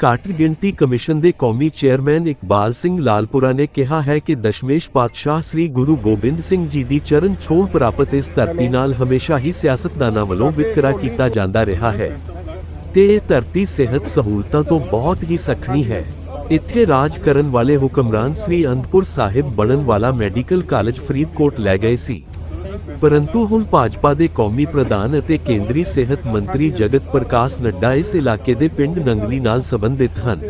ਘੱਟ ਗਿਣਤੀ ਕਮਿਸ਼ਨ ਦੇ ਕੌਮੀ ਚੇਅਰਮੈਨ ਇਕਬਾਲ ਸਿੰਘ ਲਾਲਪੁਰਾ ਨੇ ਕਿਹਾ ਹੈ ਕਿ ਦਸ਼ਮੇਸ਼ ਪਾਤਸ਼ਾਹ ਸ੍ਰੀ ਗੁਰੂ ਗੋਬਿੰਦ ਸਿੰਘ ਜੀ ਦੀ ਚਰਨ ਛੋਹ ਪ੍ਰਾਪਤ ਇਸ ਧਰਤੀ ਨਾਲ ਹਮੇਸ਼ਾ ਹੀ ਸਿਆਸਤਦਾਨਾਂ ਵੱਲੋਂ ਵਿਤਕਰਾ ਕੀਤਾ ਜਾਂਦਾ ਰਿਹਾ ਹੈ ਤੇ ਇਹ ਧਰਤੀ ਸਿਹਤ ਸਹੂਲਤਾਂ ਤੋਂ ਬਹੁਤ ਹੀ ਸਖਣੀ ਹੈ। ਇੱਥੇ ਰਾਜ ਕਰਨ ਵਾਲੇ ਹੁਕਮਰਾਨ ਸ੍ਰੀ ਅਨੰਦਪੁਰ ਸਾਹਿਬ ਬਣਨ ਵਾਲਾ ਮੈਡੀਕਲ ਕਾਲਜ ਫਰੀਦਕੋਟ ਲੈ ਗਏ ਸੀ। ਪਰੰਤੂ ਹੁਣ ਭਾਜਪਾ ਦੇ ਕੌਮੀ ਪ੍ਰਧਾਨ ਅਤੇ ਕੇਂਦਰੀ ਸਿਹਤ ਮੰਤਰੀ ਜਗਤ ਪ੍ਰਕਾਸ਼ ਨੱਡਾ ਇਸ ਇਲਾਕੇ ਦੇ ਪਿੰਡ ਨੰਗਲੀ ਨਾਲ ਸੰਬੰਧਿਤ ਹਨ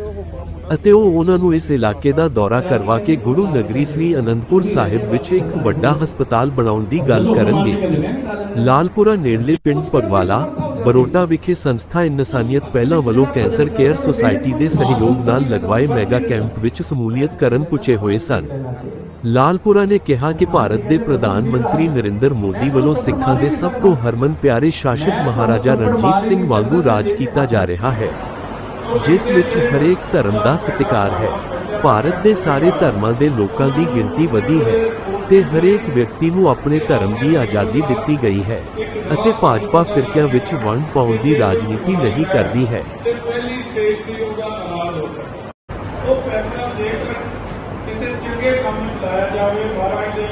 ਅਤੇ ਉਹ ਉਹਨਾਂ ਨੂੰ ਇਸ ਇਲਾਕੇ ਦਾ ਦੌਰਾ ਕਰਵਾ ਕੇ ਗੁਰੂ ਨਗਰੀ ਸ੍ਰੀ ਅਨੰਦਪੁਰ ਸਾਹਿਬ ਵਿੱਚ ਇੱਕ ਵੱਡਾ ਹਸਪਤਾਲ ਬਣਾਉਣ ਦੀ ਗੱਲ ਕਰਨਗੇ। ਲਾਲਪੁਰਾ ਨੇੜਲੇ ਪਿੰਡ ਪਗਵਾਲਾ ਬਰੋਟਾ ਵਿਖੇ ਸੰਸਥਾ ਇਨਸਾਨੀਅਤ ਪਹਿਲਾਂ ਵੱਲੋਂ ਕੈਂਸਰ ਕੇਅਰ ਸੁਸਾਇਟੀ ਦੇ ਸਹਿਯੋਗ ਨਾਲ ਲਗਵਾਏ ਮੈਗਾ ਕੈਂਪ ਵਿੱਚ ਸਮੂਲੀਅਤ ਕਰਨ ਪੁੱਛੇ ਹੋਏ ਸਨ। ਲਾਲਪੁਰਾ ਨੇ ਕਿਹਾ ਕਿ ਭਾਰਤ ਦੇ ਪ੍ਰਧਾਨ ਮੰਤਰੀ ਨਰਿੰਦਰ ਮੋਦੀ ਵੱਲੋਂ ਸਿੱਖਾਂ ਦੇ ਸਭ ਤੋਂ ਹਰਮਨ ਪਿਆਰੇ ਸ਼ਾਸਕ ਮਹਾਰਾਜਾ ਰਣਜੀਤ ਸਿੰਘ ਵਾਂਗੂ ਰਾਜ ਕੀਤਾ ਜਾ ਰਿਹਾ ਹੈ, ਜਿਸ ਵਿੱਚ ਹਰੇਕ ਧਰਮ ਦਾ ਸਤਿਕਾਰ ਹੈ। ਭਾਰਤ ਦੇ ਸਾਰੇ ਧਰਮਾਂ ਦੇ ਲੋਕਾਂ ਦੀ ਗਿਣਤੀ ਵਧੀ ਹੈ ਤੇ ਹਰੇਕ ਵਿਅਕਤੀ ਨੂੰ ਆਪਣੇ ਧਰਮ ਦੀ ਆਜ਼ਾਦੀ ਦਿੱਤੀ ਗਈ ਹੈ ਅਤੇ ਭਾਜਪਾ ਫਿਰਕਿਆਂ ਵਿੱਚ ਵੰਡ ਪਾਉਣ ਦੀ ਰਾਜਨੀਤੀ ਨਹੀਂ ਕਰਦੀ ਹੈ। ਉਹ ਪੈਸਾ ਜੇਕਰ ਕਿਸੇ ਚੰਗੇ ਕੰਮ ਚਲਾਇਆ ਜਾਵੇ, ਮਹਾਰਾਜ ਦੇ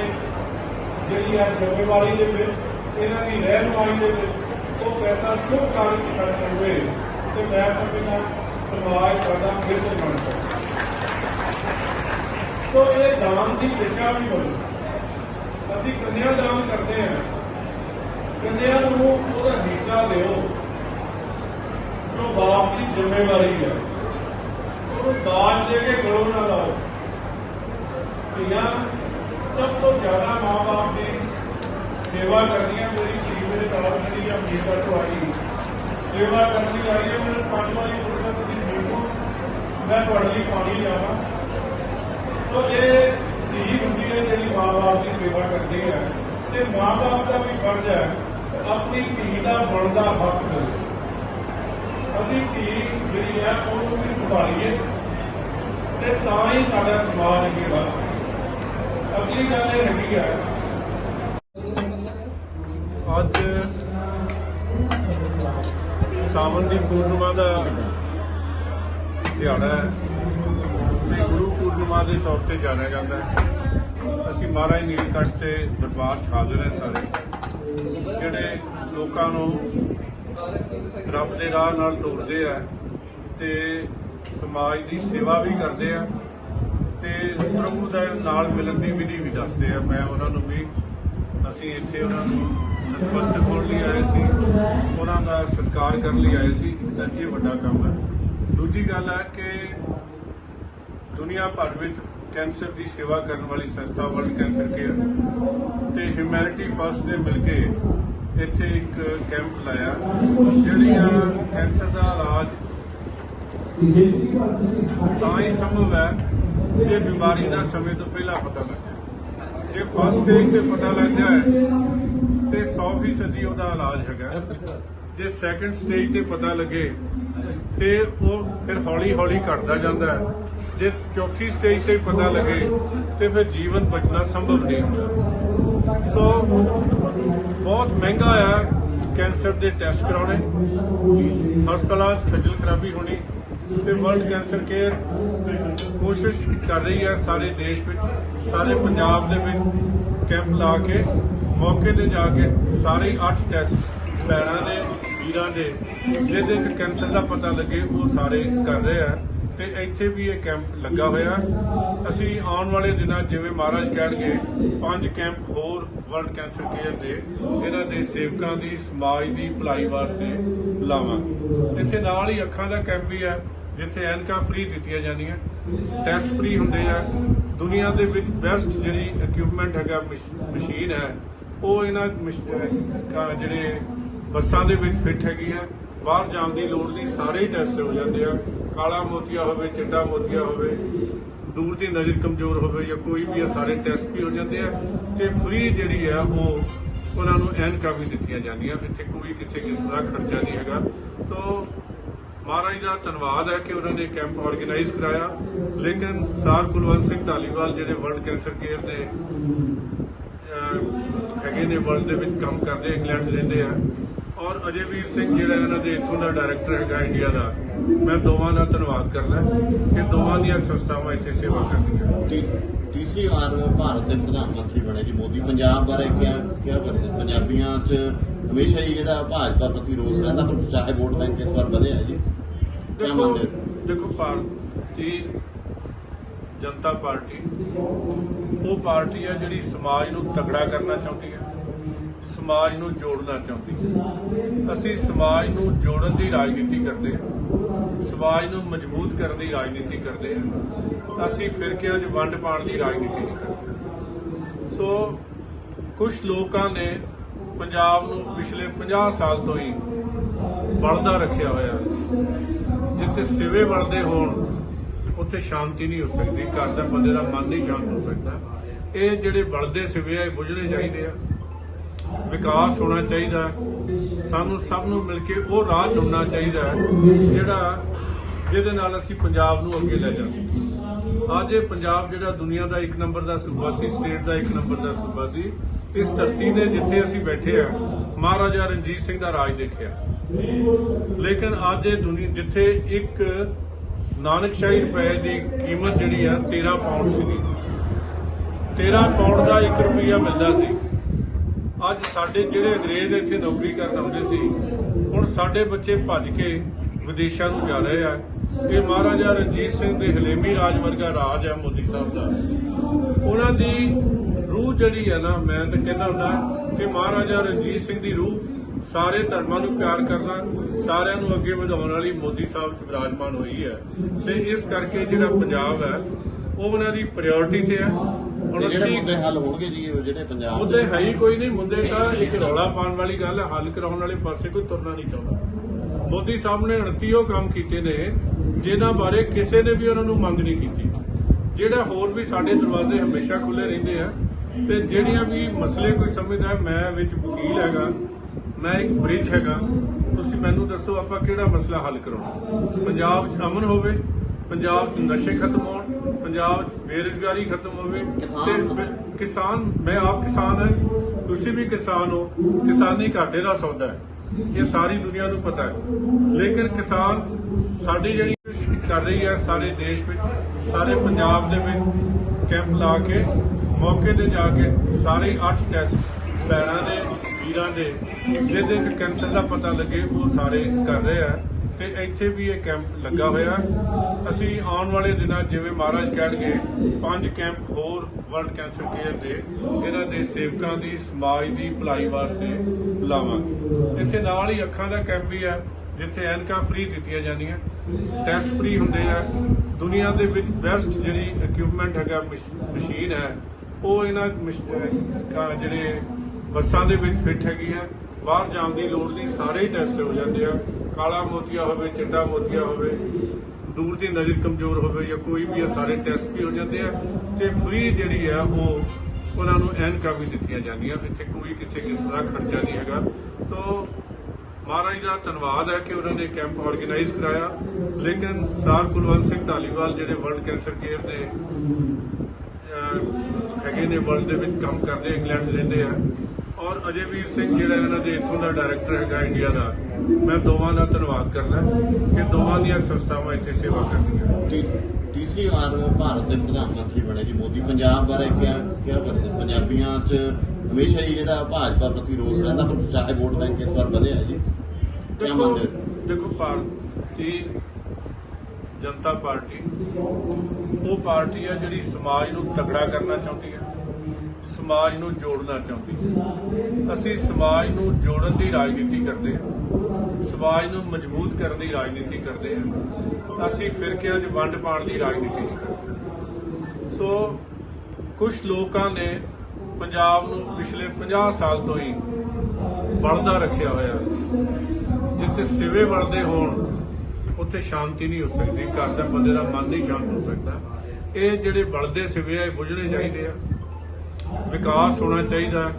ਜਿਹੜੀ ਹੈ ਜ਼ਿੰਮੇਵਾਰੀ ਦੇ ਵਿੱਚ, ਇਹਨਾਂ ਦੀ ਰਹਿਨੁਮਾਈ ਦੇ ਵਿੱਚ, ਉਹ ਪੈਸਾ ਸ਼ੁਭ ਕਾਰਜ ਚ ਖਰਚ ਹੋਵੇ, ਤੇ ਮੈਂ ਸਮਝਦਾ, ਸਮਾਜ ਸਾਡਾ ਬਿਲਕੁਲ ਬਣ ਸਕਦਾ ਸੋ ਇਹ ਦਾਨ ਦੀ ਦਿਸ਼ਾ ਵੀ ਬਣੀ ਅਸੀਂ ਕੰਨਿਆ ਦਾਨ ਕਰਦੇ ਹਾਂ। ਕੰਨਿਆ ਨੂੰ ਉਹਦਾ ਹਿੱਸਾ ਦਿਓ, ਜੋ ਬਾਪ ਦੀ ਜ਼ਿੰਮੇਵਾਰੀ ਹੈ। ਉਹਨੂੰ ਦਾਜ ਦੇ ਕੇ ਗਲੋਂ ਨਾ ਲਾਓ। ਧੀਆਂ ਸਭ ਤੋਂ ਜ਼ਿਆਦਾ ਮਾਂ-ਬਾਪ ਦੀ ਸੇਵਾ ਕਰਦੀਆਂ ਮੇਰੀ ਧੀ ਮੇਰੇ ਨਾਲ ਜਿਹੜੀ ਆ ਤੋਂ ਆਈ। ਸੇਵਾ ਕਰਨ ਲਈ ਆਈ ਹੈ ਮੈਨੂੰ ਪੰਜ ਵਾਰੀ ਪੁੱਛਿਆ ਤੁਸੀਂ ਠੀਕ ਮੈਂ ਤੁਹਾਡੇ ਲਈ ਪਾਣੀ ਲਿਆਵਾਂ। ਸੋ ਇਹ ਧੀ ਹੁੰਦੀ ਹੈ, ਜਿਹੜੀ ਮਾਂ-ਬਾਪ ਦੀ ਸੇਵਾ ਕਰਦੀ ਹੈ। ਤੇ ਮਾਂ-ਬਾਪ ਦਾ ਵੀ ਫਰਜ਼ ਹੈ, ਆਪਣੀ ਧੀ ਦਾ ਬਣਦਾ ਹੱਕ ਮਿਲੇ ਅਸੀਂ ਧੀ ਜਿਹੜੀ ਹੈ, ਉਹਨੂੰ ਵੀ ਸੰਭਾਲੀਏ, ਤੇ ਤਾਂ ਹੀ ਸਾਡਾ ਸਮਾਜ ਅੱਗੇ ਵਧ ਸਕਦਾ ਅਗਲੀ ਗੱਲ ਇਹ ਹੈਗੀ ਹੈ ਅੱਜ ਸਾਵਨ ਦੀ ਪੂਰਨਿਮਾ ਦਾ ਦਿਹਾੜਾ ਹੈ। ਤੇ ਗੁਰੂ ਪੂਰਨਿਮਾ ਦੇ ਤੌਰ ਤੇ ਜਾਣਿਆ ਜਾਂਦਾ ਹੈ। ਅਸੀਂ ਮਹਾਰਾਜ ਨੀਲਕੰਠ ਤੇ ਦਰਬਾਰ 'ਚ ਹਾਜ਼ਰ ਹਾਂ ਸਾਰੇ। ਜਿਹੜੇ ਲੋਕਾਂ ਨੂੰ ਰੱਬ ਦੇ ਰਾਹ ਨਾਲ ਤੋਰਦੇ ਆ ਤੇ ਸਮਾਜ ਦੀ ਸੇਵਾ ਵੀ ਕਰਦੇ ਆ ਤੇ ਪ੍ਰਭੂ ਦੇ ਨਾਲ ਮਿਲਣ ਦੀ ਵਿਧੀ ਵੀ ਦੱਸਦੇ ਆ। ਮੈਂ ਉਹਨਾਂ ਨੂੰ ਵੀ ਅਸੀਂ ਇੱਥੇ ਉਹਨਾਂ ਨੂੰ ਨਤਮਸਤਕ ਹੋਣ ਲਈ ਆਏ ਸੀ। ਉਹਨਾਂ ਦਾ ਸਤਿਕਾਰ ਕਰਨ ਲਈ ਆਏ ਸੀ। ਇਹ ਵੱਡਾ ਕੰਮ ਹੈ। ਦੂਜੀ ਗੱਲ ਹੈ ਕਿ ਦੁਨੀਆ ਭਰ ਵਿੱਚ ਕੈਂਸਰ ਦੀ ਸੇਵਾ ਕਰਨ ਵਾਲੀ ਸੰਸਥਾ ਵਰਲਡ ਕੈਂਸਰ ਕੇਅਰ ਤੇ ਹਿਊਮੈਨਿਟੀ ਫਸਟ ਨੇ ਮਿਲ ਕੇ ਇੱਥੇ ਇੱਕ ਕੈਂਪ ਲਾਇਆ। ਜਿਹੜੀਆਂ ਕੈਂਸਰ ਦਾ ਇਲਾਜ ਤਾਂ ਹੀ ਸੰਭਵ ਹੈ ਜੇ ਬਿਮਾਰੀ ਦਾ ਸਮੇਂ ਤੋਂ ਪਹਿਲਾਂ ਪਤਾ ਲੱਗੇ ਜੇ ਫਸਟ ਸਟੇਜ ਤੇ ਪਤਾ ਲੱਗ ਜਾਏ, ਤੇ 100% ਉਹਦਾ ਇਲਾਜ ਹੈਗਾ। ਜੇ ਸੈਕੰਡ ਸਟੇਜ ਤੇ ਪਤਾ ਲੱਗੇ, ਤੇ ਉਹ ਫਿਰ ਹੌਲੀ ਹੌਲੀ ਘਟਦਾ ਜਾਂਦਾ ਹੈ। ਜੇ ਚੌਥੀ ਸਟੇਜ ਤੇ ਪਤਾ ਲੱਗੇ, ਤੇ ਫਿਰ ਜੀਵਨ ਬਚਣਾ ਸੰਭਵ ਨਹੀਂ ਹੁੰਦਾ। ਸੋ ਬਹੁਤ ਮਹਿੰਗਾ ਆ ਕੈਂਸਰ ਦੇ ਟੈਸਟ ਕਰਾਉਣੇ। ਹਸਪਤਾਲਾਂ 'ਚ ਖੱਜਲ ਖਰਾਬੀ ਹੋਣੀ ਤੇ ਵਰਲਡ ਕੈਂਸਰ ਕੇਅਰ ਕੋਸ਼ਿਸ਼ ਕਰ ਰਹੀ ਹੈ ਸਾਰੇ ਦੇਸ਼ ਵਿੱਚ, ਸਾਰੇ ਪੰਜਾਬ ਦੇ ਵਿੱਚ ਕੈਂਪ ਲਾ ਕੇ, ਮੌਕੇ ਤੇ ਜਾ ਕੇ ਸਾਰੇ 8 ਟੈਸਟ ਭੈਣਾਂ ਦੇ, ਵੀਰਾਂ ਦੇ, ਜਿਹਦੇ ਚ ਕੈਂਸਰ ਦਾ ਪਤਾ ਲੱਗੇ, ਉਹ ਸਾਰੇ ਕਰ ਰਹੇ ਆ। ਤੇ ਇੱਥੇ ਵੀ ਇਹ ਕੈਂਪ ਲੱਗਾ ਹੋਇਆ। ਅਸੀਂ ਆਉਣ ਵਾਲੇ ਦਿਨਾਂ ਜਿਵੇਂ ਮਹਾਰਾਜ ਕਹਿਣਗੇ, ਪੰਜ ਕੈਂਪ ਹੋਰ ਵਰਲਡ ਕੈਂਸਰ ਕੇਅਰ ਦੇ, ਇਹਨਾਂ ਦੇ ਸੇਵਕਾਂ ਦੀ, ਸਮਾਜ ਦੀ ਭਲਾਈ ਵਾਸਤੇ ਲਾਵਾਂਗੇ ਇੱਥੇ ਨਾਲ ਹੀ ਅੱਖਾਂ ਦਾ ਕੈਂਪ ਵੀ ਹੈ। ਜਿੱਥੇ ਐਨਕਾਂ ਫ੍ਰੀ ਦਿੱਤੀਆਂ ਜਾਂਦੀਆਂ। ਟੈਸਟ ਫ੍ਰੀ ਹੁੰਦੇ ਆ। ਦੁਨੀਆ ਦੇ ਵਿੱਚ ਬੈਸਟ ਜਿਹੜੀ ਇਕਵਿਪਮੈਂਟ ਹੈਗਾ, ਮਸ਼- ਮਸ਼ੀਨ ਹੈ, ਉਹ ਇਹਨਾਂ ਮਸ਼- ਜਿਹੜੇ ਬੱਸਾਂ ਦੇ ਵਿੱਚ ਫਿੱਟ ਹੈਗੀ ਹੈ। ਬਾਹਰ ਜਾਣ ਦੀ ਲੋੜ ਨਹੀਂ, ਸਾਰੇ ਟੈਸਟ ਹੋ ਜਾਂਦੇ ਆ। ਕਾਲਾ ਮੋਤੀਆ ਹੋਵੇ, ਚਿੱਟਾ ਮੋਤੀਆ ਹੋਵੇ, ਦੂਰ ਦੀ ਨਜ਼ਰ ਕਮਜ਼ੋਰ ਹੋਵੇ ਜਾਂ ਕੋਈ ਵੀ ਆ, ਸਾਰੇ ਟੈਸਟ ਵੀ ਹੋ ਜਾਂਦੇ ਆ। ਤੇ ਫ੍ਰੀ ਜਿਹੜੀ ਆ, ਉਹ ਉਹਨਾਂ ਨੂੰ ਐਨਕਾਂ ਵੀ ਦਿੱਤੀਆਂ ਜਾਂਦੀਆਂ। ਇੱਥੇ ਕੋਈ ਕਿਸੇ ਕਿਸਮ ਦਾ ਖਰਚਾ ਨਹੀਂ ਹੈਗਾ। ਤੋਂ ਮਹਾਰਾਜ ਦਾ ਧੰਨਵਾਦ ਹੈ ਕਿ ਉਹਨਾਂ ਨੇ ਕੈਂਪ ਆਰਗੇਨਾਈਜ਼ ਕਰਾਇਆ। ਲੇਕਿਨ ਸਰ ਕੁਲਵੰਤ ਸਿੰਘ ਢਾਲੀਵਾਲ ਜਿਹੜੇ ਵਰਲਡ ਕੈਂਸਰ ਕੇਅਰ ਦੇ ਹੈਗੇ ਨੇ ਵਰਲਡ ਦੇ ਵਿੱਚ ਕੰਮ ਕਰਦੇ, ਇੰਗਲੈਂਡ ਰਹਿੰਦੇ ਆ। ਔਰ ਅਜੇਵੀਰ ਸਿੰਘ ਜਿਹੜਾ ਇਹਨਾਂ ਦੇ ਇੱਥੋਂ ਦਾ ਡਾਇਰੈਕਟਰ ਹੈਗਾ ਇੰਡੀਆ ਦਾ, ਮੈਂ ਦੋਵਾਂ ਦਾ ਧੰਨਵਾਦ ਕਰਦਾ ਕਿ ਦੋਵਾਂ ਦੀਆਂ ਸੰਸਥਾਵਾਂ ਇੱਥੇ ਸੇਵਾ ਕਰਦੀਆਂ ਤੀਸਰੀ ਵਾਰ ਭਾਰਤ ਦੇ ਪ੍ਰਧਾਨ ਮੰਤਰੀ ਬਣੇ ਜੀ ਮੋਦੀ। ਪੰਜਾਬ ਬਾਰੇ ਕਿਆ ਕਿਆ ਕਰਦੇ ਪੰਜਾਬੀਆਂ 'ਚ ਹਮੇਸ਼ਾ ਹੀ ਜਿਹੜਾ ਭਾਜਪਾ ਪ੍ਰਤੀ ਰੋਸ ਰਹਿੰਦਾ ਪਰ ਚਾਹੇ ਵੋਟ ਬੈਂਕ ਇਸ ਵਾਰ ਵਧਿਆ ਜੀ। ਕਿਆ ਮੰਨਦੇ ਹੋ? ਦੇਖੋ ਭਾਰਤੀ ਜਨਤਾ ਪਾਰਟੀ ਉਹ ਪਾਰਟੀ ਹੈ ਜਿਹੜੀ ਸਮਾਜ ਨੂੰ ਤਗੜਾ ਕਰਨਾ ਚਾਹੁੰਦੀ ਹੈ। ਸਮਾਜ ਨੂੰ ਜੋੜਨਾ ਚਾਹੁੰਦੀ ਅਸੀਂ ਸਮਾਜ ਨੂੰ ਜੋੜਨ ਦੀ ਰਾਜਨੀਤੀ ਕਰਦੇ ਹਾਂ। ਸਮਾਜ ਨੂੰ ਮਜ਼ਬੂਤ ਕਰਨ ਦੀ ਰਾਜਨੀਤੀ ਕਰਦੇ ਹਾਂ। ਅਸੀਂ ਫਿਰਕਿਆਂ 'ਚ ਵੰਡ ਪਾਉਣ ਦੀ ਰਾਜਨੀਤੀ ਨਹੀਂ ਕਰਦੇ। ਸੋ ਕੁਝ ਲੋਕਾਂ ਨੇ ਪੰਜਾਬ ਨੂੰ ਪਿਛਲੇ 50 ਸਾਲ ਤੋਂ ਹੀ ਬਲਦਾ ਰੱਖਿਆ ਹੋਇਆ। ਜਿੱਥੇ ਸਿਵੇ ਬਣਦੇ ਹੋਣ, ਉੱਥੇ ਸ਼ਾਂਤੀ ਨਹੀਂ ਹੋ ਸਕਦੀ। ਘਰ ਦਾ ਬੰਦੇ ਦਾ ਮਨ ਨਹੀਂ ਸ਼ਾਂਤ ਹੋ ਸਕਦਾ। ਇਹ ਜਿਹੜੇ ਬਲਦੇ ਸਿਵੇ ਆ, ਇਹ ਬੁਝਣੇ ਚਾਹੀਦੇ ਆ। ਵਿਕਾਸ ਹੋਣਾ ਚਾਹੀਦਾ ਸਾਨੂੰ ਸਭ ਨੂੰ ਮਿਲ ਕੇ ਉਹ ਰਾਹ ਚੁਣਨਾ ਚਾਹੀਦਾ ਜਿਹੜਾ ਜਿਹਦੇ ਨਾਲ ਅਸੀਂ ਪੰਜਾਬ ਨੂੰ ਅੱਗੇ ਲੈ ਜਾ ਸਕੀਏ। ਅੱਜ ਇਹ ਪੰਜਾਬ ਜਿਹੜਾ ਦੁਨੀਆ ਦਾ ਇੱਕ ਨੰਬਰ ਦਾ ਸੂਬਾ ਸੀ, ਸਟੇਟ ਦਾ ਇੱਕ ਨੰਬਰ ਦਾ ਸੂਬਾ ਸੀ, ਇਸ ਧਰਤੀ ਦੇ ਜਿੱਥੇ ਅਸੀਂ ਬੈਠੇ ਆ ਮਹਾਰਾਜਾ ਰਣਜੀਤ ਸਿੰਘ ਦਾ ਰਾਜ ਦੇਖਿਆ। ਲੇਕਿਨ ਅੱਜ ਇਹ ਦੁਨੀਆ, ਜਿੱਥੇ ਇੱਕ ਨਾਨਕਸ਼ਾਹੀ ਰੁਪਏ ਦੀ ਕੀਮਤ ਜਿਹੜੀ ਆ 13 ਪਾਉਂਡ ਸੀਗੀ। 13 ਪਾਉਂਡ ਦਾ 1 ਰੁਪਿਆ ਮਿਲਦਾ ਸੀ। ਅੱਜ ਸਾਡੇ ਜਿਹੜੇ ਅੰਗਰੇਜ਼ ਇੱਥੇ ਨੌਕਰੀ ਕਰਨ ਆਉਂਦੇ ਸੀ, ਹੁਣ ਸਾਡੇ ਬੱਚੇ ਭੱਜ ਕੇ ਵਿਦੇਸ਼ਾਂ ਨੂੰ ਜਾ ਰਹੇ ਆ। ਇਹ ਮਹਾਰਾਜਾ ਰਣਜੀਤ ਸਿੰਘ ਦੇ ਹਲੇਮੀ ਰਾਜ ਵਰਗਾ ਰਾਜ ਹੈ ਮੋਦੀ ਸਾਹਿਬ ਦਾ। ਉਹਨਾਂ ਦੀ ਰੂਹ ਜਿਹੜੀ ਹੈ ਨਾ, ਮੈਂ ਤਾਂ ਕਹਿੰਦਾ ਹੁੰਦਾ ਕਿ ਮਹਾਰਾਜਾ ਰਣਜੀਤ ਸਿੰਘ ਦੀ ਰੂਹ ਸਾਰੇ ਧਰਮਾਂ ਨੂੰ ਪਿਆਰ ਕਰਨਾ, ਸਾਰਿਆਂ ਨੂੰ ਅੱਗੇ ਵਧਾਉਣ ਵਾਲੀ ਮੋਦੀ ਸਾਹਿਬ ਚ ਵਿਰਾਜਮਾਨ ਹੋਈ ਹੈ ਤੇ ਇਸ ਕਰਕੇ ਜਿਹੜਾ ਪੰਜਾਬ ਹੈ ਉਹ ਉਹਨਾਂ ਦੀ ਪ੍ਰਾਇੋਰਟੀ ਤੇ ਹੈ ਜਿਹੜੇ ਦੀ ਮੁੱਦੇ ਹੱਲ ਹੋਣਗੇ ਜੀ ਉਹ ਜਿਹੜੇ ਪੰਜਾਬ ਮੁੱਦੇ ਦੇ ਹੈ ਹੀ ਕੋਈ ਨਹੀਂ ਮੁੱਦੇ ਤਾਂ ਇੱਕ ਰੌਲਾ ਪਾਉਣ ਵਾਲੀ ਗੱਲ ਹੈ ਹੱਲ ਕਰਾਉਣ ਵਾਲੇ ਪਾਸੇ ਕੋਈ ਤੁਰਨਾ ਨਹੀਂ ਚਾਹੁੰਦਾ। ਮੋਦੀ ਸਾਹਿਬ ਨੇ 29 ਉਹ ਕੰਮ ਕੀਤੇ ਨੇ ਜਿਨ੍ਹਾਂ ਬਾਰੇ ਕਿਸੇ ਨੇ ਵੀ ਉਹਨਾਂ ਨੂੰ ਮੰਗ ਨਹੀਂ ਕੀਤੀ। ਜਿਹੜਾ ਹੋਰ ਵੀ ਸਾਡੇ ਦਰਵਾਜ਼ੇ ਹਮੇਸ਼ਾ ਖੁੱਲੇ ਰਹਿੰਦੇ ਆ ਤੇ ਜਿਹੜੀਆਂ ਵੀ ਮਸਲੇ ਕੋਈ ਸਮਝਦਾ ਹੈ, ਮੈਂ ਵਿੱਚ ਵਕੀਲ ਹੈਗਾ ਮੈਂ ਇੱਕ ਬ੍ਰਿਜ ਹੈਗਾ ਤੁਸੀਂ ਮੈਨੂੰ ਦੱਸੋ ਆਪਾਂ ਕਿਹੜਾ ਮਸਲਾ ਹੱਲ ਕਰਾਉਣਾ? ਪੰਜਾਬ 'ਚ ਅਮਨ ਹੋਵੇ ਪੰਜਾਬ 'ਚ ਨਸ਼ੇ ਖਤਮ ਹੋਣ ਪੰਜਾਬ 'ਚ ਬੇਰੁਜ਼ਗਾਰੀ ਖਤਮ ਹੋਵੇ ਤੇ ਕਿਸਾਨ ਮੈਂ ਆਪ ਕਿਸਾਨ ਹਾਂ ਤੁਸੀਂ ਵੀ ਕਿਸਾਨ ਹੋ। ਕਿਸਾਨੀ ਘਾਟੇ ਦਾ ਸੌਦਾ ਹੈ। ਇਹ ਸਾਰੀ ਦੁਨੀਆ ਨੂੰ ਪਤਾ ਹੈ। ਲੇਕਿਨ ਕਿਸਾਨ ਸਾਡੀ ਜਿਹੜੀ ਕਰ ਰਹੀ ਹੈ ਸਾਰੇ ਦੇਸ਼ ਵਿੱਚ ਸਾਰੇ ਪੰਜਾਬ ਦੇ ਵਿੱਚ ਕੈਂਪ ਲਾ ਕੇ ਮੌਕੇ ਤੇ ਜਾ ਕੇ ਸਾਰੇ 8 ਟੈਸਟ ਭੈਣਾਂ ਦੇ ਵੀਰਾਂ ਦੇ ਜਿਹਦੇ ਕੈਂਸਰ ਦਾ ਪਤਾ ਲੱਗੇ ਉਹ ਸਾਰੇ ਕਰ ਰਹੇ ਆ। ਤੇ ਇੱਥੇ ਵੀ ਇਹ ਕੈਂਪ ਲੱਗਾ ਹੋਇਆ। ਅਸੀਂ ਆਉਣ ਵਾਲੇ ਦਿਨਾਂ ਜਿਵੇਂ ਮਹਾਰਾਜ ਕਹਿਣਗੇ, ਪੰਜ ਕੈਂਪ ਹੋਰ ਵਰਲਡ ਕੈਂਸਰ ਕੇਅਰ ਦੇ, ਇਹਨਾਂ ਦੇ ਸੇਵਕਾਂ ਦੀ, ਸਮਾਜ ਦੀ ਭਲਾਈ ਵਾਸਤੇ ਲਾਵਾਂਗੇ। ਇੱਥੇ ਨਾਲ ਹੀ ਅੱਖਾਂ ਦਾ ਕੈਂਪ ਵੀ ਹੈ, ਜਿੱਥੇ ਐਨਕਾਂ ਫ੍ਰੀ ਦਿੱਤੀਆਂ ਜਾਂਦੀਆਂ। ਟੈਸਟ ਫ੍ਰੀ ਹੁੰਦੇ ਆ। ਦੁਨੀਆ ਦੇ ਵਿੱਚ ਬੈਸਟ ਜਿਹੜੀ ਇਕਵਿਪਮੈਂਟ ਹੈਗਾ, ਮਸ਼- ਮਸ਼ੀਨ ਹੈ, ਉਹ ਇਹਨਾਂ, ਮਸ਼- ਜਿਹੜੇ ਬੱਸਾਂ ਦੇ ਵਿੱਚ ਫਿੱਟ ਹੈਗੀ ਹੈ। ਬਾਹਰ ਜਾਣ ਦੀ ਲੋੜ ਨਹੀਂ, ਸਾਰੇ ਟੈਸਟ ਹੋ ਜਾਂਦੇ ਆ। ਕਾਲਾ ਮੋਤੀਆ ਹੋਵੇ, ਚਿੱਟਾ ਮੋਤੀਆ ਹੋਵੇ, ਦੂਰ ਦੀ ਨਜ਼ਰ ਕਮਜ਼ੋਰ ਹੋਵੇ ਜਾਂ ਕੋਈ ਵੀ ਆ, ਸਾਰੇ ਟੈਸਟ ਵੀ ਹੋ ਜਾਂਦੇ ਆ ਤੇ ਫ੍ਰੀ ਜਿਹੜੀ ਆ, ਉਹ ਉਹਨਾਂ ਨੂੰ ਐਨਕਾਂ ਵੀ ਦਿੱਤੀਆਂ ਜਾਂਦੀਆਂ। ਇੱਥੇ ਕੋਈ ਕਿਸੇ ਕਿਸਮ ਦਾ ਖਰਚਾ ਨਹੀਂ ਹੈਗਾ। ਤੋਂ ਮਹਾਰਾਜ ਦਾ ਧੰਨਵਾਦ ਹੈ ਕਿ ਉਹਨਾਂ ਨੇ ਕੈਂਪ ਆਰਗੇਨਾਈਜ਼ ਕਰਾਇਆ। ਲੇਕਿਨ ਸਰ ਕੁਲਵੰਤ ਸਿੰਘ ਧਾਲੀਵਾਲ ਜਿਹੜੇ ਵਰਲਡ ਕੈਂਸਰ ਕੇਅਰ ਦੇ ਹੈਗੇ ਨੇ ਵਰਲਡ ਦੇ ਵਿੱਚ ਕੰਮ ਕਰਦੇ, ਇੰਗਲੈਂਡ ਰਹਿੰਦੇ ਆ। ਔਰ ਅਜੇਵੀਰ ਸਿੰਘ ਜਿਹੜਾ ਇਹਨਾਂ ਦੇ ਇੱਥੋਂ ਦਾ ਡਾਇਰੈਕਟਰ ਹੈਗਾ ਇੰਡੀਆ ਦਾ ਮੈਂ ਦੋਵਾਂ ਦਾ ਧੰਨਵਾਦ ਕਰਦਾ ਕਿ ਦੋਵਾਂ ਦੀਆਂ ਸੰਸਥਾਵਾਂ ਇੱਥੇ ਸੇਵਾ ਕਰਦੀਆਂ ਤੀਸਰੀ ਵਾਰ ਭਾਰਤ ਦੇ ਪ੍ਰਧਾਨ ਮੰਤਰੀ ਬਣੇ ਜੀ ਮੋਦੀ। ਪੰਜਾਬ ਬਾਰੇ ਕਿਆ ਕਿਆ ਕਰਦੇ ਪੰਜਾਬੀਆਂ 'ਚ ਹਮੇਸ਼ਾ ਹੀ ਜਿਹੜਾ ਭਾਜਪਾ ਪ੍ਰਤੀ ਰੋਸ ਰਹਿੰਦਾ ਪਰ ਚਾਹੇ ਵੋਟ ਬੈਂਕ ਇਸ ਵਾਰ ਵਧਿਆ ਜੀ। ਕਿਆ ਮੰਨਦੇ ਹੋ? ਦੇਖੋ ਭਾਰਤੀ ਜਨਤਾ ਪਾਰਟੀ ਉਹ ਪਾਰਟੀ ਹੈ ਜਿਹੜੀ ਸਮਾਜ ਨੂੰ ਤਗੜਾ ਕਰਨਾ ਚਾਹੁੰਦੀ ਹੈ। ਸਮਾਜ ਨੂੰ ਜੋੜਨਾ ਚਾਹੁੰਦੀ ਹੈ ਅਸੀਂ ਸਮਾਜ ਨੂੰ ਜੋੜਨ ਦੀ ਰਾਜਨੀਤੀ ਕਰਦੇ ਹਾਂ। ਸਮਾਜ ਨੂੰ ਮਜ਼ਬੂਤ ਕਰਨ ਦੀ ਰਾਜਨੀਤੀ ਕਰਦੇ ਹਾਂ। ਅਸੀਂ ਫਿਰਕਿਆਂ 'ਚ ਵੰਡ ਪਾਉਣ ਦੀ ਰਾਜਨੀਤੀ ਨਹੀਂ ਕਰਦੇ। ਸੋ ਕੁਝ ਲੋਕਾਂ ਨੇ ਪੰਜਾਬ ਨੂੰ ਪਿਛਲੇ 50 ਸਾਲ ਤੋਂ ਹੀ ਬਣਦਾ ਰੱਖਿਆ ਹੋਇਆ। ਜਿੱਥੇ ਸਿਵੇ ਬਣਦੇ ਹੋਣ, ਉੱਥੇ ਸ਼ਾਂਤੀ ਨਹੀਂ ਹੋ ਸਕਦੀ। ਘਰ ਦਾ ਬੰਦੇ ਦਾ ਮਨ ਨਹੀਂ ਸ਼ਾਂਤ ਹੋ ਸਕਦਾ। ਇਹ ਜਿਹੜੇ ਬਲਦੇ ਸਿਵੇ ਆ, ਇਹ ਬੁਝਣੇ ਚਾਹੀਦੇ ਆ। ਵਿਕਾਸ ਹੋਣਾ ਚਾਹੀਦਾ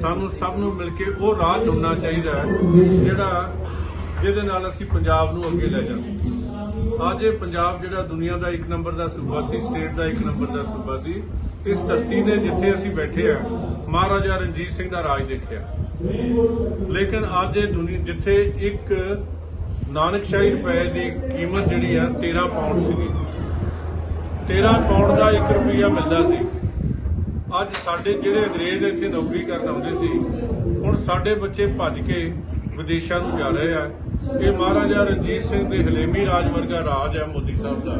ਸਾਨੂੰ ਸਭ ਨੂੰ ਮਿਲ ਕੇ ਉਹ ਰਾਹ ਚੁਣਨਾ ਚਾਹੀਦਾ ਜਿਹੜਾ ਜਿਹਦੇ ਨਾਲ ਅਸੀਂ ਪੰਜਾਬ ਨੂੰ ਅੱਗੇ ਲੈ ਜਾ ਸਕੀਏ। ਅੱਜ ਇਹ ਪੰਜਾਬ ਜਿਹੜਾ ਦੁਨੀਆ ਦਾ ਇੱਕ ਨੰਬਰ ਦਾ ਸੂਬਾ ਸੀ, ਸਟੇਟ ਦਾ ਇੱਕ ਨੰਬਰ ਦਾ ਸੂਬਾ ਸੀ, ਇਸ ਧਰਤੀ ਨੇ ਜਿੱਥੇ ਅਸੀਂ ਬੈਠੇ ਆ ਮਹਾਰਾਜਾ ਰਣਜੀਤ ਸਿੰਘ ਦਾ ਰਾਜ ਦੇਖਿਆ। ਲੇਕਿਨ ਅੱਜ ਇਹ ਦੁਨੀਆ, ਜਿੱਥੇ ਇੱਕ ਨਾਨਕਸ਼ਾਹੀ ਰੁਪਏ ਦੀ ਕੀਮਤ ਜਿਹੜੀ ਆ 13 ਪਾਉਂਡ ਸੀਗੀ। 13 ਪਾਉਂਡ ਦਾ 1 ਰੁਪਿਆ ਮਿਲਦਾ ਸੀ। ਅੱਜ ਸਾਡੇ ਜਿਹੜੇ ਅੰਗਰੇਜ਼ ਇੱਥੇ ਨੌਕਰੀ ਕਰਨ ਆਉਂਦੇ ਸੀ, ਹੁਣ ਸਾਡੇ ਬੱਚੇ ਭੱਜ ਕੇ ਵਿਦੇਸ਼ਾਂ ਨੂੰ ਜਾ ਰਹੇ ਆ। ਇਹ ਮਹਾਰਾਜਾ ਰਣਜੀਤ ਸਿੰਘ ਦੇ ਹਲੇਮੀ ਰਾਜ ਵਰਗਾ ਰਾਜ ਹੈ ਮੋਦੀ ਸਾਹਿਬ ਦਾ।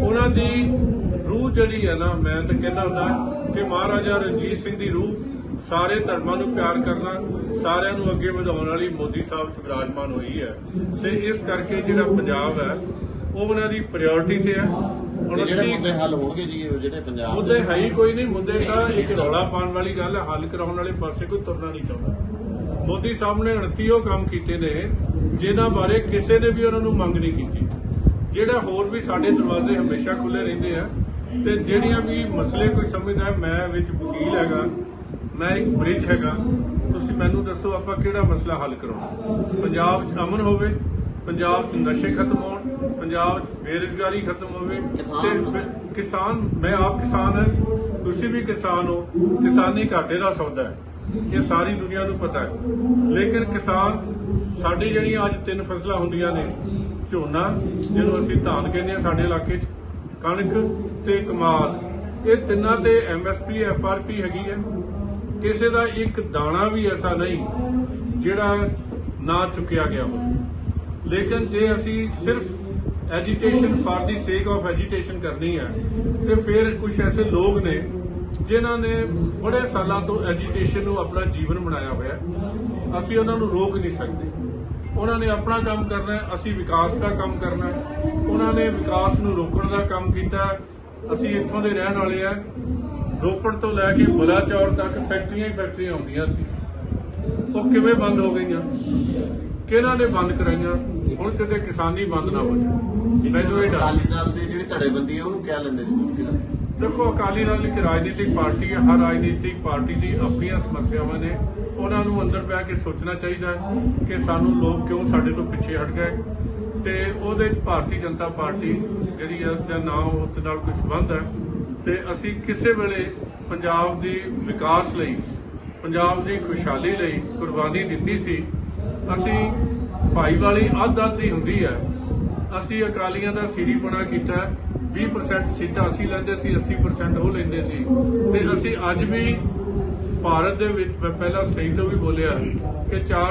ਉਹਨਾਂ ਦੀ ਰੂਹ ਜਿਹੜੀ ਹੈ ਨਾ, ਮੈਂ ਤਾਂ ਕਹਿੰਦਾ ਹੁੰਦਾ ਕਿ ਮਹਾਰਾਜਾ ਰਣਜੀਤ ਸਿੰਘ ਦੀ ਰੂਹ ਸਾਰੇ ਧਰਮਾਂ ਨੂੰ ਪਿਆਰ ਕਰਨਾ, ਸਾਰਿਆਂ ਨੂੰ ਅੱਗੇ ਵਧਾਉਣ ਵਾਲੀ ਮੋਦੀ ਸਾਹਿਬ ਚ ਵਿਰਾਜਮਾਨ ਹੋਈ ਹੈ। ਤੇ ਇਸ ਕਰਕੇ ਜਿਹੜਾ ਪੰਜਾਬ ਹੈ, ਉਹ ਉਹਨਾਂ ਦੀ ਪ੍ਰਾਇੋਰਟੀ ਤੇ ਹੈ। ਜਿਹੜੇ ਮੁੱਦੇ ਹੱਲ ਹੋਣਗੇ ਜੀ ਉਹ ਜਿਹੜੇ ਪੰਜਾਬ ਮੁੱਦੇ ਦੇ ਹੈ ਹੀ ਕੋਈ ਨਹੀਂ ਮੁੱਦੇ ਤਾਂ ਇੱਕ ਰੌਲਾ ਪਾਉਣ ਵਾਲੀ ਗੱਲ ਹੈ ਹੱਲ ਕਰਾਉਣ ਵਾਲੇ ਪਾਸੇ ਕੋਈ ਤੁਰਨਾ ਨਹੀਂ ਚਾਹੁੰਦਾ। ਮੋਦੀ ਸਾਹਿਬ ਨੇ 29 ਉਹ ਕੰਮ ਕੀਤੇ ਨੇ ਜਿਨ੍ਹਾਂ ਬਾਰੇ ਕਿਸੇ ਨੇ ਵੀ ਉਹਨਾਂ ਨੂੰ ਮੰਗ ਨਹੀਂ ਕੀਤੀ। ਜਿਹੜਾ ਹੋਰ ਵੀ ਸਾਡੇ ਦਰਵਾਜ਼ੇ ਹਮੇਸ਼ਾ ਖੁੱਲੇ ਰਹਿੰਦੇ ਆ ਤੇ ਜਿਹੜੀਆਂ ਵੀ ਮਸਲੇ ਕੋਈ ਸਮਝਦਾ ਮੈਂ ਵਿੱਚ ਵਕੀਲ ਹੈਗਾ ਮੈਂ ਇੱਕ ਬ੍ਰਿਜ ਹੈਗਾ ਤੁਸੀਂ ਮੈਨੂੰ ਦੱਸੋ ਆਪਾਂ ਕਿਹੜਾ ਮਸਲਾ ਹੱਲ ਕਰਾਉਣਾ? ਪੰਜਾਬ 'ਚ ਅਮਨ ਹੋਵੇ ਪੰਜਾਬ 'ਚ ਨਸ਼ੇ ਖਤਮ ਹੋਣ ਪੰਜਾਬ 'ਚ ਬੇਰੁਜ਼ਗਾਰੀ ਖਤਮ ਹੋਵੇ ਤੇ ਕਿਸਾਨ ਮੈਂ ਆਪ ਕਿਸਾਨ ਹਾਂ ਤੁਸੀਂ ਵੀ ਕਿਸਾਨ ਹੋ। ਕਿਸਾਨੀ ਘਾਟੇ ਦਾ ਸੌਦਾ ਹੈ। ਇਹ ਸਾਰੀ ਦੁਨੀਆ ਨੂੰ ਪਤਾ ਹੈ। ਲੇਕਿਨ ਕਿਸਾਨ ਸਾਡੀ ਜਿਹੜੀਆਂ ਅੱਜ ਤਿੰਨ ਫਸਲਾਂ ਹੁੰਦੀਆਂ ਨੇ ਝੋਨਾ ਜਿਹਨੂੰ ਅਸੀਂ ਧਾਨ ਕਹਿੰਦੇ ਆ ਸਾਡੇ ਇਲਾਕੇ 'ਚ ਕਣਕ ਤੇ ਕਮਾਦ ਇਹ ਤਿੰਨਾਂ ਤੇ ਐਮਐਸਪੀ ਐਫਆਰਪੀ ਹੈਗੀ ਹੈ। ਕਿਸੇ ਦਾ ਇੱਕ ਦਾਣਾ ਵੀ ਐਸਾ ਨਹੀਂ ਜਿਹੜਾ ਨਾ ਚੁੱਕਿਆ ਗਿਆ ਹੋਵੇ। ਲੇਕਿਨ ਜੇ ਅਸੀਂ ਸਿਰਫ ਐਜੀਟੇਸ਼ਨ ਫਾਰ ਦੀ ਸੇਕ ਆਫ ਐਜੀਟੇਸ਼ਨ ਕਰਨੀ ਹੈ ਤੇ ਫਿਰ ਕੁਝ ਐਸੇ ਲੋਕ ਨੇ ਜਿਨ੍ਹਾਂ ਨੇ ਬੜੇ ਸਾਲਾਂ ਤੋਂ ਐਜੀਟੇਸ਼ਨ ਨੂੰ ਆਪਣਾ ਜੀਵਨ ਬਣਾਇਆ ਹੋਇਆ ਅਸੀਂ ਉਹਨਾਂ ਨੂੰ ਰੋਕ ਨਹੀਂ ਸਕਦੇ ਉਹਨਾਂ ਨੇ ਆਪਣਾ ਕੰਮ ਕਰਨਾ ਅਸੀਂ ਵਿਕਾਸ ਦਾ ਕੰਮ ਕਰਨਾ ਉਹਨਾਂ ਨੇ ਵਿਕਾਸ ਨੂੰ ਰੋਕਣ ਦਾ ਕੰਮ ਕੀਤਾ ਅਸੀਂ ਇੱਥੋਂ ਦੇ ਰਹਿਣ ਵਾਲੇ ਆ ਰੋਪੜ ਤੋਂ ਲੈ ਕੇ ਬਲਾਚੌਰ ਤੱਕ ਫੈਕਟਰੀਆਂ ਹੀ ਫੈਕਟਰੀਆਂ ਆਉਂਦੀਆਂ ਸੀ ਉਹ ਕਿਵੇਂ ਬੰਦ ਹੋ ਗਈਆਂ ਕਿਹਨਾਂ ਨੇ ਬੰਦ ਕਰਾਈਆਂ? ਹੁਣ ਕਿਤੇ ਕਿਸਾਨੀ ਬੰਦ ਨਾ ਹੋ ਜਾਏ ਮੈਨੂੰ ਇਹ ਡਰ। ਅਕਾਲੀ ਦਲ ਦੀ ਜਿਹੜੀ ਧੜੇਬੰਦੀ ਹੈ ਉਹਨੂੰ ਕਿਆ ਲੈਂਦੇ ਜੀ ਲੱਗਦਾ ਦੇਖੋ ਅਕਾਲੀ ਦਲ ਇੱਕ ਰਾਜਨੀਤਿਕ ਪਾਰਟੀ ਹੈ ਹਰ ਰਾਜਨੀਤਿਕ ਪਾਰਟੀ ਦੀ ਆਪਣੀਆਂ ਸਮੱਸਿਆਵਾਂ ਨੇ। ਉਹਨਾਂ ਨੂੰ ਅੰਦਰ ਬਹਿ ਕੇ ਸੋਚਣਾ ਚਾਹੀਦਾ ਹੈ ਕਿ ਸਾਨੂੰ ਲੋਕ ਕਿਉਂ ਸਾਡੇ ਤੋਂ ਪਿੱਛੇ ਹਟ ਗਏ। ਤੇ ਉਹਦੇ ਵਿੱਚ ਭਾਰਤੀ ਜਨਤਾ ਪਾਰਟੀ ਜਿਹੜੀ ਹੈ ਦਾ ਨਾਮ ਉਸ ਨਾਲ ਕੋਈ ਸੰਬੰਧ ਹੈ। ਤੇ ਅਸੀਂ ਕਿਸੇ ਵੇਲੇ ਪੰਜਾਬ ਦੀ ਵਿਕਾਸ ਲਈ ਪੰਜਾਬ ਦੀ ਖੁਸ਼ਹਾਲੀ ਲਈ ਕੁਰਬਾਨੀ ਦਿੱਤੀ ਸੀ ਅਸੀਂ ਭਾਈਵਾਲੀ ਅੱਧ ਅੱਧ ਦੀ ਹੁੰਦੀ ਹੈ ਅਸੀਂ ਅਕਾਲੀਆਂ ਦਾ ਸੀੜੀਪਣਾ ਕੀਤਾ ਹੈ। 20% ਸੀਟਾਂ ਅਸੀਂ ਲੈਂਦੇ ਸੀ 80% ਉਹ ਲੈਂਦੇ ਸੀ ਤੇ ਅਸੀਂ ਅੱਜ ਵੀ ਭਾਰਤ ਦੇ ਵਿੱਚ, ਮੈਂ ਪਹਿਲਾਂ ਸਟੇਜ ਤੋਂ ਵੀ ਬੋਲਿਆ ਕਿ ਚਾਰ